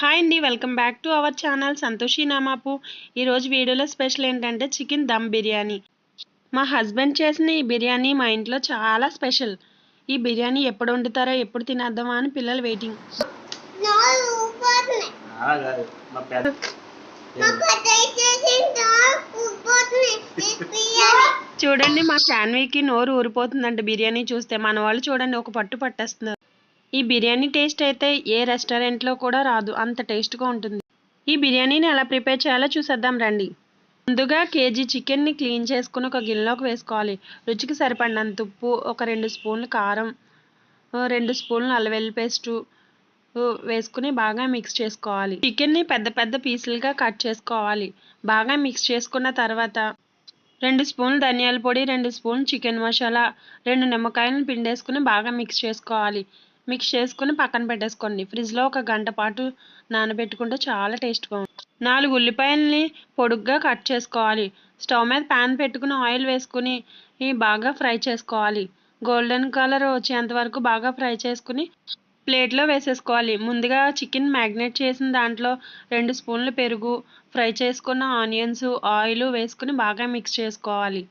Hi అండి welcome back to our channel Santoshi నామాపు ఈరోజు వీడియోలో స్పెషల్ ఏంటంటే చికెన్ దమ్ బిర్యానీ. మా హస్బెండ్ చేసిన ఈ బిర్యానీ మా ఇంట్లో చాలా స్పెషల్ ఈ బిర్యానీ ఎప్పుడు వండుతారో ఎప్పుడు తినేద్దామా అని పిల్లలు వెయిటింగ్ చూడండి మా శాన్వికి నోరు ఊరిపోతుందంట బిర్యానీ చూస్తే. మన వాళ్ళు చూడండి ఒక పట్టు పట్టేస్తున్నారు. ఈ బిర్యానీ టేస్ట్ అయితే ఏ రెస్టారెంట్లో కూడా రాదు. అంత టేస్ట్గా ఉంటుంది. ఈ బిర్యానీని ఎలా ప్రిపేర్ చేయాలో చూసేద్దాం రండి. ముందుగా కేజీ చికెన్ని క్లీన్ చేసుకుని ఒక గిన్నెలోకి వేసుకోవాలి. రుచికి సరిపడినంత ఉప్పు ఒక రెండు స్పూన్లు కారం రెండు స్పూన్లు అల్లవెల్లి పేస్టు వేసుకుని బాగా మిక్స్ చేసుకోవాలి. చికెన్ని పెద్ద పెద్ద పీసులుగా కట్ చేసుకోవాలి. బాగా మిక్స్ చేసుకున్న తర్వాత రెండు స్పూన్లు ధనియాల పొడి రెండు స్పూన్లు చికెన్ మసాలా రెండు నిమ్మకాయలను పిండేసుకుని బాగా మిక్స్ చేసుకోవాలి. మిక్స్ చేసుకుని పక్కన పెట్టేసుకోండి. ఫ్రిడ్జ్లో ఒక గంట పాటు నానబెట్టుకుంటే చాలా టేస్ట్గా ఉంటుంది. నాలుగు ఉల్లిపాయలని పొడుగ్గా కట్ చేసుకోవాలి. స్టవ్ మీద ప్యాన్ పెట్టుకుని ఆయిల్ వేసుకుని బాగా ఫ్రై చేసుకోవాలి. గోల్డెన్ కలర్ వచ్చేంత వరకు బాగా ఫ్రై చేసుకుని ప్లేట్లో వేసేసుకోవాలి. ముందుగా చికెన్ మ్యాగ్నేట్ చేసిన దాంట్లో రెండు స్పూన్లు పెరుగు ఫ్రై చేసుకున్న ఆనియన్స్ ఆయిల్ వేసుకుని బాగా మిక్స్ చేసుకోవాలి.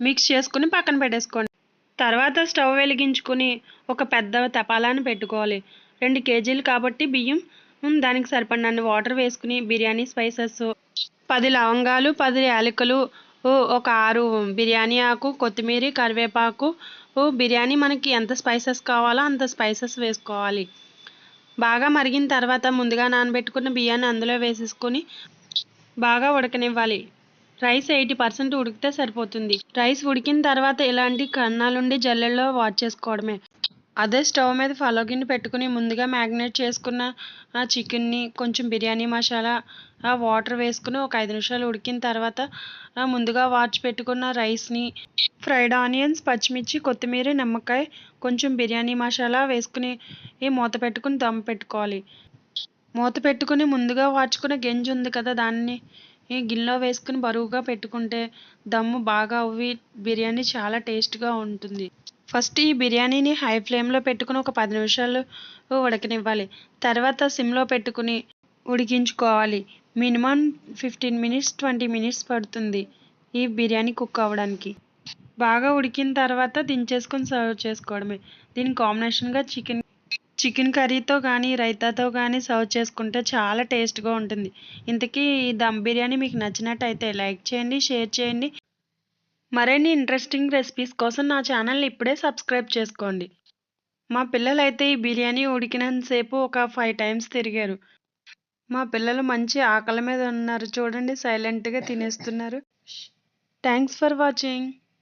మిక్స్ చేసుకుని పక్కన పెట్టేసుకోండి. తర్వాత స్టవ్ వెలిగించుకుని ఒక పెద్ద తపాలాను పెట్టుకోవాలి. రెండు కేజీలు కాబట్టి బియ్యం. దానికి సరిపడినన్ని వాటర్ వేసుకుని బిర్యానీ స్పైసెస్. పది లవంగాలు పది యాలకులు ఒక ఆరు బిర్యానీ ఆకు కొత్తిమీర కరివేపాకు. బిర్యానీ మనకి ఎంత స్పైసెస్ కావాలో అంత స్పైసెస్ వేసుకోవాలి. బాగా మరిగిన తర్వాత ముందుగా నానబెట్టుకున్న బియ్యాన్ని అందులో వేసేసుకొని బాగా ఉడకనివ్వాలి. రైస్ ఎయిటీ పర్సెంట్ ఉడికితే సరిపోతుంది. రైస్ ఉడికిన తర్వాత ఇలాంటి కన్నాలుండి జల్లెల్లో వాష్ చేసుకోవడమే. అదే స్టవ్ మీద ఫలో గిన్నె పెట్టుకుని ముందుగా మ్యాగ్నేట్ చేసుకున్న ఆ చికెన్ని కొంచెం బిర్యానీ మసాలా ఆ వాటర్ వేసుకుని ఒక ఐదు నిమిషాలు ఉడికిన తర్వాత ముందుగా వాచ్ పెట్టుకున్న రైస్ని ఫ్రైడ్ ఆనియన్స్ పచ్చిమిర్చి కొత్తిమీర నిమ్మకాయ కొంచెం బిర్యానీ మసాలా వేసుకుని ఈ మూత పెట్టుకుని దమ్ పెట్టుకోవాలి. మూత పెట్టుకుని ముందుగా వాచుకున్న గెంజి ఉంది కదా దాన్ని గిన్నెలో వేసుకుని బరువుగా పెట్టుకుంటే దమ్ము బాగా అవ్వి బిర్యానీ చాలా టేస్ట్గా ఉంటుంది. ఫస్ట్ ఈ బిర్యానీని హై ఫ్లేమ్లో పెట్టుకుని ఒక పది నిమిషాలు ఉడకనివ్వాలి. తర్వాత సిమ్లో పెట్టుకుని ఉడికించుకోవాలి. Minimum fifteen minutes twenty minutes పడుతుంది ఈ బిర్యానీ కుక్ అవ్వడానికి. బాగా ఉడికిన తర్వాత దించేసుకొని సర్వ్ చేసుకోవడమే. దీని కాంబినేషన్గా చికెన్ చికెన్ కర్రీతో కానీ రైతాతో కానీ సర్వ్ చేసుకుంటే చాలా టేస్ట్గా ఉంటుంది. ఇంతకీ ఈ దమ్ బిర్యానీ మీకు నచ్చినట్టయితే లైక్ చేయండి షేర్ చేయండి. మరిన్ని ఇంట్రెస్టింగ్ రెసిపీస్ కోసం నా ఛానల్ని ఇప్పుడే సబ్స్క్రైబ్ చేసుకోండి. మా పిల్లలైతే ఈ బిర్యానీ ఉడికినంతసేపు ఒక ఫైవ్ టైమ్స్ తిరిగారు. మా పిల్లలు మంచి ఆకలి మీద ఉన్నారు. చూడండి సైలెంట్గా తినేస్తున్నారు. Thanks for watching.